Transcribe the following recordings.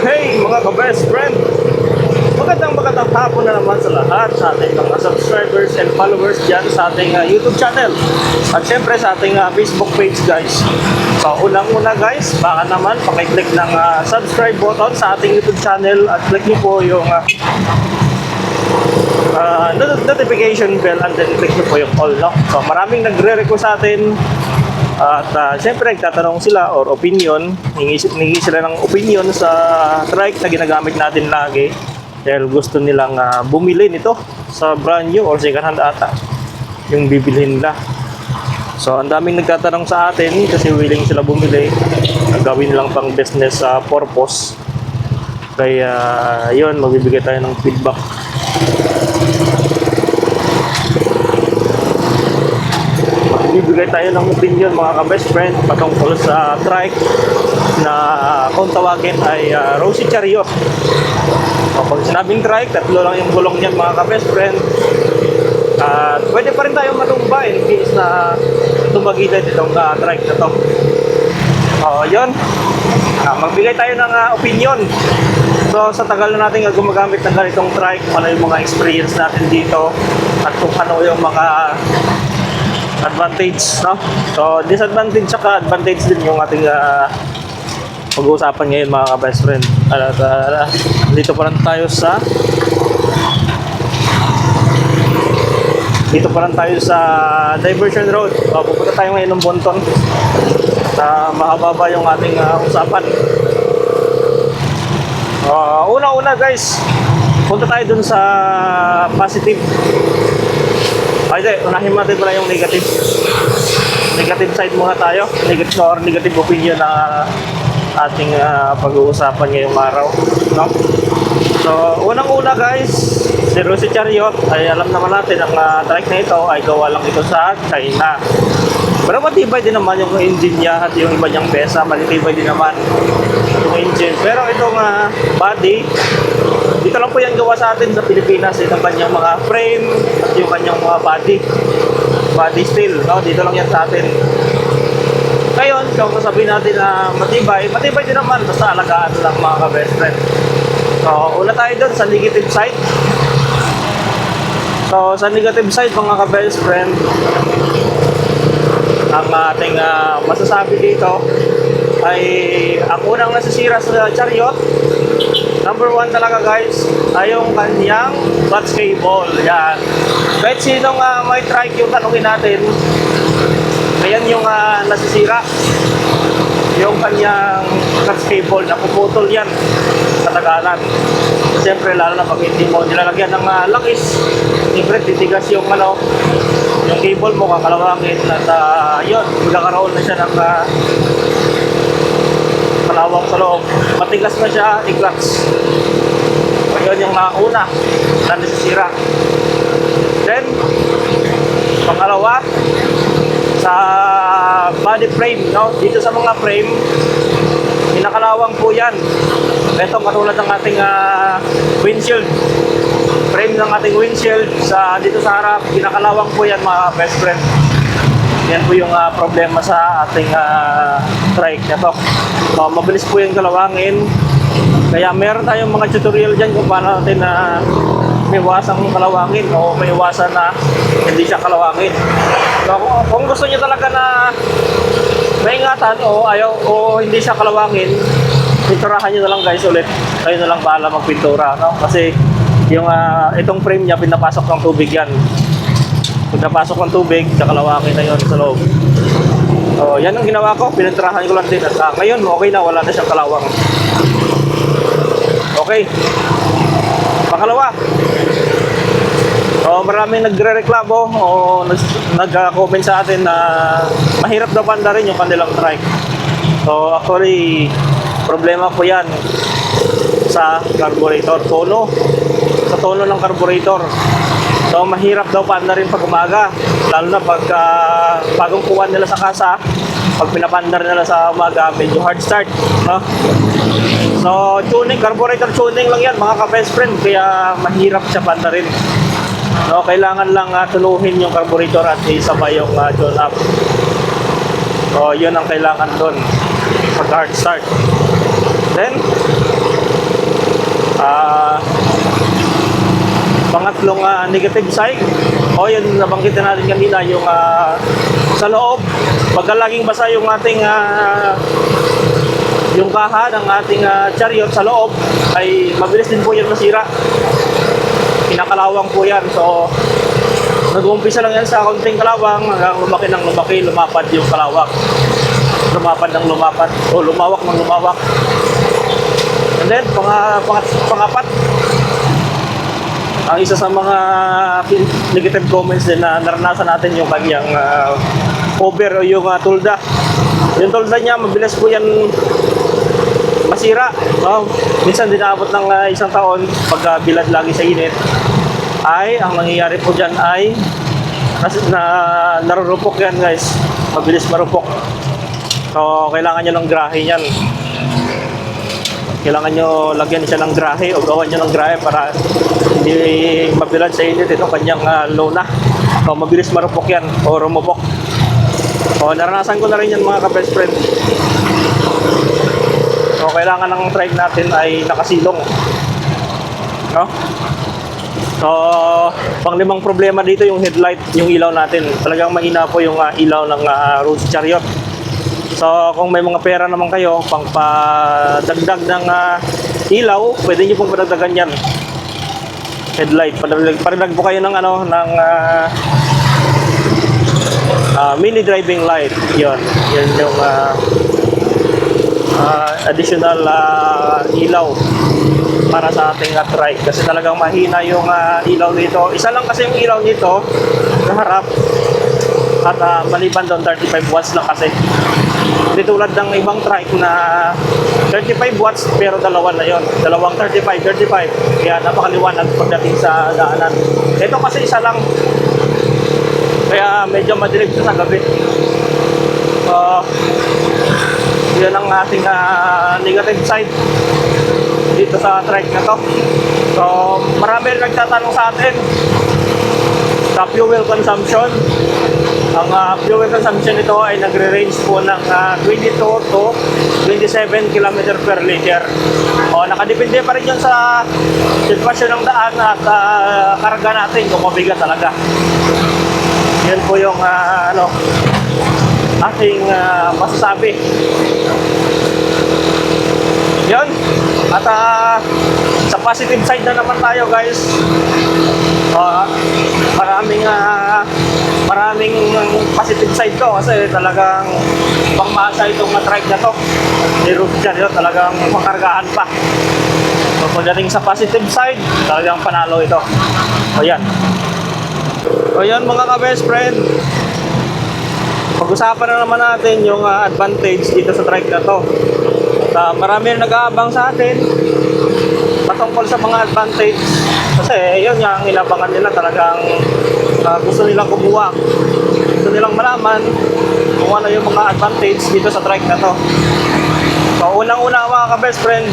Hey mga ka-best friend! Magandang magandang hapon na naman sa lahat sa ating mga subscribers and followers dyan sa ating uh, YouTube channel. At syempre sa ating uh, Facebook page guys. So unang-una guys, baka naman pakiclick ng uh, subscribe button sa ating YouTube channel at click niyo po yung uh, uh, not- notification bell and then click nyo po yung all no? So maraming nagre-request sa atin at uh, siyempre nagtatanong sila or opinion, hingi, sila ng opinion sa trike na ginagamit natin lagi dahil gusto nilang uh, bumili nito sa brand new or second hand ata yung bibilhin nila. So ang daming nagtatanong sa atin kasi willing sila bumili gawin lang pang business uh, purpose. Kaya yun, magbibigay tayo ng feedback Bibigay tayo ng opinion mga ka-best friend patungkol sa trike na uh, kung tawagin ay uh, Rosie Chariot. O, pag sinabing trike, tatlo lang yung gulong niyan mga ka-best friend. At pwede pa rin tayo matumba in case na tumagitan itong uh, trike na to. O, yun. Ah, magbigay tayo ng uh, opinion. So, sa tagal na natin gumagamit ng ganitong trike, ano yung mga experience natin dito at kung ano yung mga advantage, no? So, disadvantage saka advantage din yung ating ah, pag-uusapan ngayon mga ka-best friend. At ah, dito pa lang tayo sa dito pa lang tayo sa Diversion Road. O, pupunta tayo ngayon ng Bonton. Na mahaba yung ating ah, usapan. Ah, una-una guys, punta tayo dun sa positive ay. Unahin natin pala yung negative. Negative side muna tayo. Negative or negative opinion na ating ah, pag-uusapan ngayong araw. No? So, unang-una guys, si Rosie Chariot, ay alam naman natin ang uh, trike na ito ay gawa lang ito sa China. Pero matibay din naman yung engine niya at yung iba niyang pesa, matibay din naman yung engine. Pero itong ah, body, lang po yan gawa sa atin sa Pilipinas. Ito ang kanyang mga frame at yung kanyang mga body. Body steel, no? Dito lang yan sa atin. Ngayon, kung sasabihin natin na matibay, matibay din naman. Basta alagaan lang mga ka-best friend. So, una tayo dun sa negative side. So, sa negative side mga ka-best friend, ang ating ah, masasabi dito ay ang unang nasisira sa chariot number one talaga guys ay yung kanyang clutch cable yan. Kahit sinong uh, may trike yung tanongin natin. Ayan yung ah, nasisira. Yung kanyang clutch cable na puputol yan sa tagalan. Siyempre lalo na pag hindi mo nilalagyan ng uh, langis. Siyempre titigas yung ano yung cable mo kakalawangin. At uh, yun magkakaroon na siya ng uh, kalawang sa loob. Matigas na siya i-clutch yun yung nauna na nasisira. Then pangalawa sa body frame no? Dito sa mga frame pinakalawang po yan. Ito katulad ng ating ah, windshield. Frame ng ating windshield sa dito sa harap pinakalawang po yan mga best friend yan po yung ah, problema sa ating ah, trike na to so, mabilis po yung kalawangin kaya meron tayong mga tutorial dyan kung paano natin na may iwasang kalawangin o may iwasan na hindi siya kalawangin. So, kung, kung gusto niyo talaga na maingatan o ayaw o hindi siya kalawangin, pinturahan niyo na lang guys ulit. Kayo na lang bahala magpintura. No? Kasi yung ah, itong frame niya pinapasok ng tubig yan. Pag napasok ng tubig, kakalawangin na yon sa loob. So, yan ang ginawa ko. Pininturahan ko lang din. At ah, ngayon, okay na. Wala na siyang kalawang. Okay. Pangalawa. Oh, maraming nagrereklamo o nag- nag-comment sa atin na mahirap daw panda rin yung kanilang trike. So, actually, problema po yan sa carburetor tono. Sa tono ng carburetor. So, mahirap daw panda rin pag umaga. Lalo na pag ah, bagong kuha nila sa kasa, pag pinapandar nila sa umaga, medyo hard start. No? So, tuning, carburetor tuning lang yan, mga ka-best friend. Kaya mahirap siya panda rin. No, kailangan lang uh, tuluhin yung carburetor at isabay yung uh, tune up. So, yun ang kailangan doon pag hard start. Then, pangatlong ah, negative side. O yun, nabanggit na natin kanina, yung ah, sa loob, pagka laging basa yung ating ah, yung kaha ng ating ah, chariot sa loob ay mabilis din po yan masira. Kinakalawang po yan. So, nag-uumpisa lang yan sa konting kalawang hanggang lumaki ng lumaki, lumapad yung kalawang. Lumapad ng lumapad o lumawak ng lumawak. And then, pang, pang, pangapat, ang isa sa mga negative comments din na naranasan natin yung kanyang ah, over o yung ah, tulda. Yung tulda niya, mabilis po yan masira. Oh, minsan dinabot ng ah, isang taon pag ah, bilad lagi sa init. Ay, ang nangyayari po dyan ay nas, na narurupok yan guys. Mabilis marupok. So, kailangan nyo ng grahe yan. Kailangan nyo lagyan siya ng grahe o gawan nyo ng grahe para hindi mabilad sa init ito kanyang ah, lona. So, mabilis marupok yan o rumupok. So, naranasan ko na rin yan mga ka-best friend. So, kailangan ng trike natin ay nakasilong. No? So, panglimang problema dito yung headlight, yung ilaw natin. Talagang mahina po yung ah, ilaw ng uh, Rose Chariot. So, kung may mga pera naman kayo, pang padagdag ng ah, ilaw, pwede nyo pong padagdagan yan. Headlight. Padagdag po kayo ng ano, ng ah, ah, mini driving light. Yun. Yun yung ah, ah, additional ah, ilaw para sa ating uh, trike kasi talagang mahina yung ah, ilaw nito. Isa lang kasi yung ilaw nito sa harap at ah, maliban doon 35 watts lang kasi. Hindi tulad ng ibang trike na 35 watts pero dalawa na yon. Dalawang 35, 35. Kaya napakaliwanag pagdating sa daanan. Ito kasi isa lang. Kaya medyo madilim siya sa gabi. So, yan ang ating ah, negative side dito sa trike na to. So, marami rin nagtatanong sa atin sa fuel consumption. Ang ah, fuel consumption nito ay nagre-range po ng ah, 22 to 27 km per liter. O, nakadepende pa rin yun sa sitwasyon ng daan at ah, karga natin kung mabigat talaga. Yan po yung ah, ano, ating ah, masasabi. Yan. At ah, sa positive side na naman tayo guys. Ah, maraming ah, maraming positive side to kasi talagang pangmasa itong trike na to. Ni Ruth Chariot talagang makargahan pa. So pagdating sa positive side, talagang panalo ito. O yan. O yan mga ka-best friend. Pag-usapan na naman natin yung ah, advantage dito sa trike na to. At, ah, marami rin nag-aabang sa atin patungkol sa mga advantage. Kasi yun yung inabangan nila talagang ah, gusto nilang kumuha. Gusto nilang malaman kung ano yung mga advantage dito sa trike na to. So unang-una mga ka-best friend,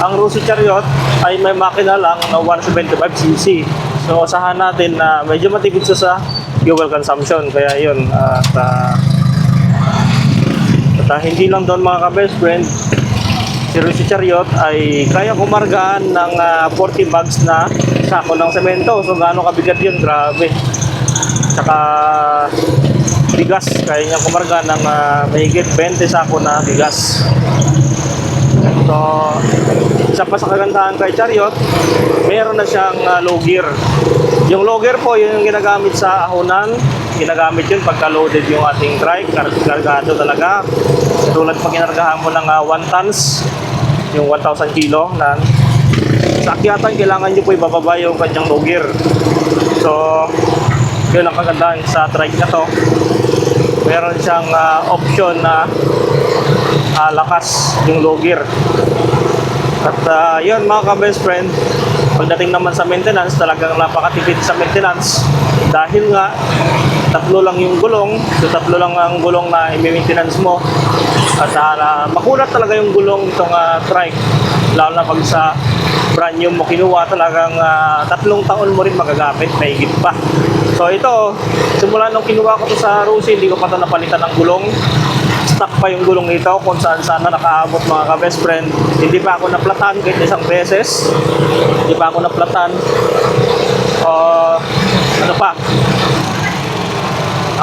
ang Rusi Chariot ay may makina lang na 175cc. So asahan natin na medyo matipid siya sa fuel consumption. Kaya yun, at ah, at ah, hindi lang doon mga ka-best friend, si Rusi Chariot ay kaya kumargaan ng ah, 40 bags na sako ng semento. So gaano kabigat yun, grabe. Tsaka bigas, kaya niya kumarga ng ah, mahigit 20 sako na bigas. So, isa pa sa kagandahan kay Chariot, meron na siyang ah, low gear. Yung low gear po, yun yung ginagamit sa ahonan. Ginagamit yun pagka loaded yung ating kar- kargado talaga. Tulad pag kinargahan mo ng 1 tons, yung 1,000 kilo na sa akyatan, kailangan nyo po ibababa yung kanyang gear. So, yun ang kagandahan sa trike na to. Meron siyang ah, option na ah, lakas yung low gear. At ah, yun mga ka-best friend, pagdating naman sa maintenance, talagang napakatipid sa maintenance dahil nga tatlo lang yung gulong, so tatlo lang ang gulong na i-maintenance mo at ah, makulat talaga yung gulong itong ah, trike lalo na pag sa brand new mo kinuha talagang ah, tatlong taon mo rin magagamit, mahigit pa. So ito, simula nung kinuha ko to sa Rusi, hindi ko pa ito napalitan ng gulong stock pa yung gulong nito kung saan sana nakaabot mga ka-best friend. Hindi pa ako naplatan kahit isang beses. Hindi pa ako naplatan. Uh, ano pa?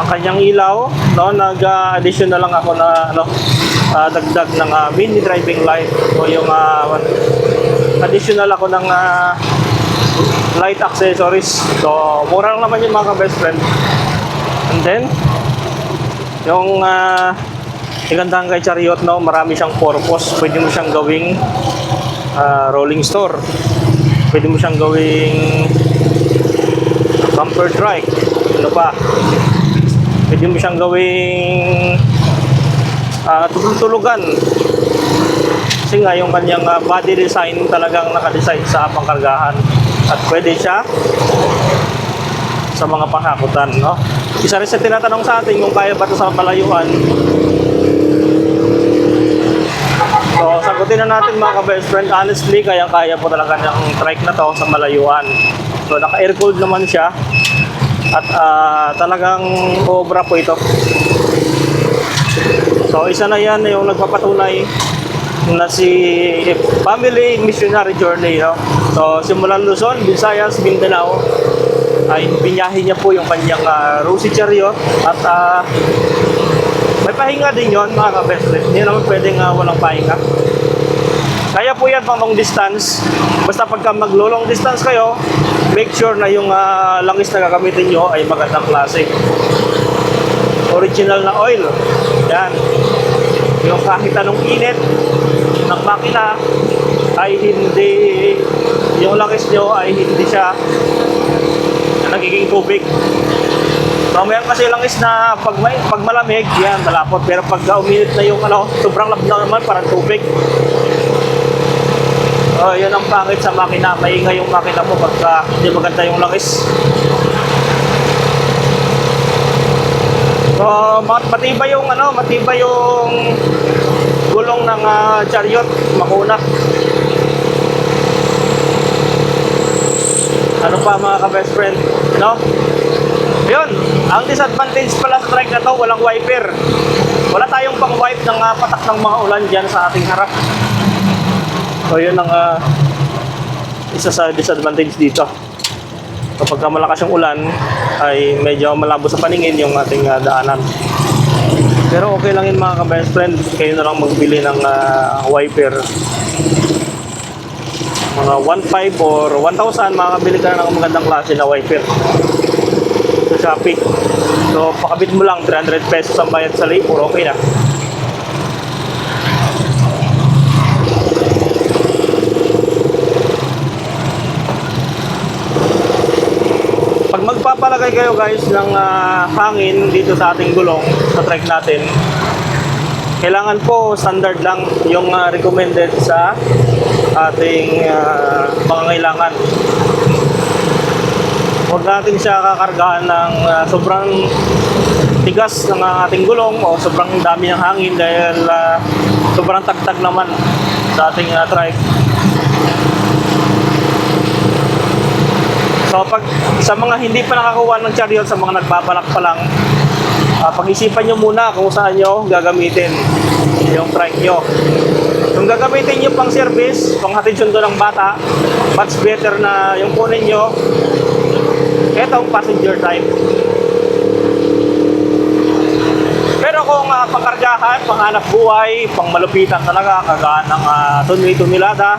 Ang kanyang ilaw, no, nag-addition na lang ako na ano, ah, dagdag ng ah, mini driving light o yung ah, additional ako ng ah, light accessories. So, mura lang naman yung mga ka-best friend. And then, yung uh, igandahan kay Chariot, no, marami siyang purpose. Pwede mo siyang gawing ah, rolling store. Pwede mo siyang gawing bumper trike. Ano pa? Pwede mo siyang gawing ah, tulog-tulugan. Kasi nga yung kanyang ah, body design talagang nakadesign sa pangkargahan. At pwede siya sa mga panghakutan, no? Isa rin sa tinatanong sa atin kung kaya ba ito sa malayuan. So, sagutin na natin mga ka-best friend. Honestly, kaya-kaya po talaga ng trike na to sa malayuan. So, naka-air-cooled naman siya. At ah, talagang obra po ito. So, isa na yan yung nagpapatunay na si Family Missionary Journey. No? So, simulan Luzon, Visayas, Mindanao, ay binyahe niya po yung kanyang uh, Rosie Chariot at ah, may pahinga din yon mga ka-best friend. Hindi naman pwedeng ah, walang pahinga. Kaya po yan pang long distance. Basta pagka maglo-long distance kayo, make sure na yung ah, langis na gagamitin nyo ay magandang klase. Original na oil. Yan. Yung kahit anong init ng makina ay hindi yung langis nyo ay hindi siya nagiging tubig. So, meron kasi langis na pag, may, pag malamig, yan, malapot. Pero pag uminit na yung ano, sobrang lab na naman, parang tubig. Oh, yun ang pangit sa makina. Maingay yung makina mo pagka hindi maganda yung langis. So, mat- matibay yung ano, matibay yung gulong ng ah, chariot, makuna. Ano pa mga ka-best friend, no? Yun, ang disadvantage pala sa trike na to, walang wiper. Wala tayong pang-wipe ng ah, patak ng mga ulan dyan sa ating harap. So yun ang ah, isa sa disadvantage dito. Kapag ka malakas yung ulan, ay medyo malabo sa paningin yung ating ah, daanan. Pero okay lang yun mga ka-best friend, kayo na lang magbili ng ah, wiper. Mga 1.5 or 1,000, makakabili ka na ng magandang klase na wiper sa Shopee. So, pakabit mo lang 300 pesos ang bayad sa labor, okay na. Pag magpapalagay kayo guys ng ah, hangin dito sa ating gulong sa trike natin, kailangan po standard lang yung ah, recommended sa ating uh, pangangailangan. Huwag natin siya kakargahan ng ah, sobrang tigas ng ating gulong o sobrang dami ng hangin dahil ah, sobrang tagtag naman sa ating ah, trike. So pag sa mga hindi pa nakakuha ng chariot, sa mga nagbabalak pa lang, ah, pag-isipan nyo muna kung saan nyo gagamitin yung trike nyo. Kung gagamitin nyo pang service, pang hatid sundo ng bata, much better na yung kunin nyo, etong passenger type. Pero kung uh, pangkargahan, panghanap buhay, pang malupitan talaga, kagaan ng uh, tunwi tumilada,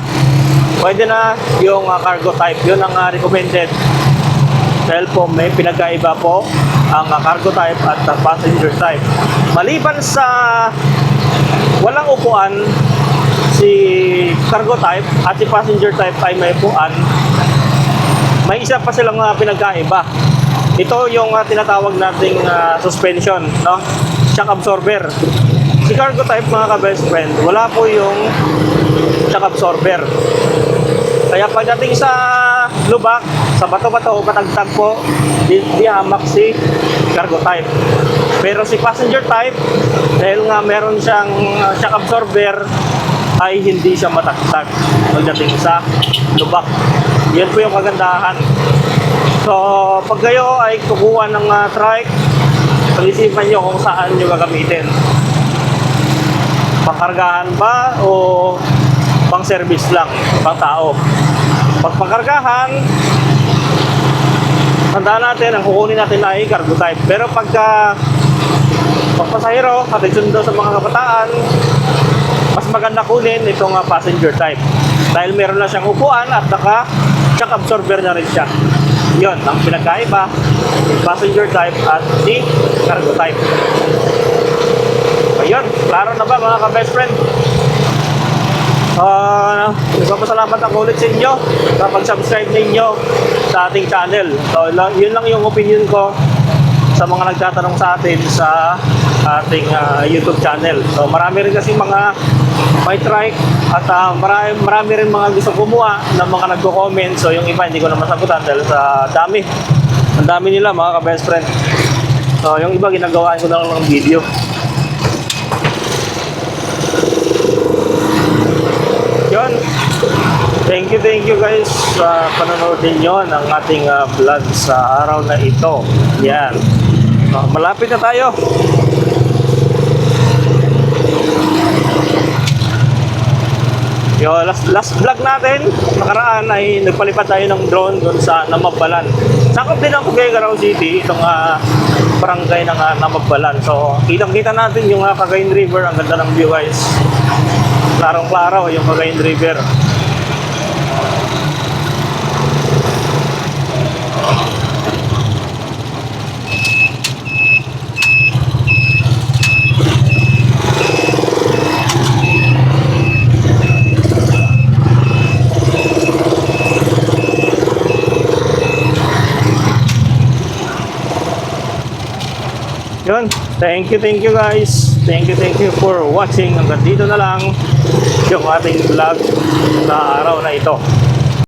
pwede na yung ah, cargo type. Yun ang ah, recommended. Dahil po may pinagkaiba po ang ah, cargo type at ah, passenger type. Maliban sa walang upuan, si cargo type at si passenger type ay may upuan, may isa pa silang ah, pinagkaiba. Ito yung ah, tinatawag nating ah, suspension, no? Shock absorber. Si cargo type mga ka-best friend, wala po yung shock absorber. Kaya pagdating sa lubak, sa bato-bato, matagtag po, di, di hamak si cargo type. Pero si passenger type, dahil nga meron siyang uh, shock absorber, ay hindi siya matagtag pagdating sa lubak. Yan po yung kagandahan. So, pag kayo ay kukuha ng uh, trike, pag-isipan nyo kung saan nyo gagamitin. Pangkargahan ba o pang service lang, pang tao. Pag pangkargahan, tandaan natin, ang kukunin natin ay cargo type. Pero pagka pagpasahero, hatid sundo sa mga kabataan, mas maganda kunin itong ah, passenger type. Dahil meron na siyang upuan at naka shock absorber na rin siya. Yon ang pinagkaiba, passenger type at the cargo type. Ayun, klaro na ba mga ka-best friend? Ah, nagpapasalamat ako ulit sa inyo sa pag-subscribe ninyo sa ating channel. So, yun lang yung opinion ko sa mga nagtatanong sa atin sa ating ah, YouTube channel. So, marami rin kasi mga may trike at ah, marami, marami rin mga gusto kumuha ng mga nagko-comment. So, yung iba hindi ko na masagutan dahil sa dami. Ang dami nila mga ka-best friend. So, yung iba ginagawa ko na lang ng video. Yun. Thank you, thank you guys sa panonood ninyo ng ating ah, vlog sa araw na ito. Yan. Ah, malapit na tayo. Yo, last, last vlog natin, nakaraan ay nagpalipad tayo ng drone doon sa Namabalan. Sakop din ang Cagayan City, itong ah, barangay ng uh, Namabalan. So, kitang-kita natin yung uh, Cagayan River. Ang ganda ng view guys. Klarong-klaro yung Cagayan River. Yun. Thank you, thank you guys. Thank you, thank you for watching. Hanggang dito na lang yung ating vlog na araw na ito.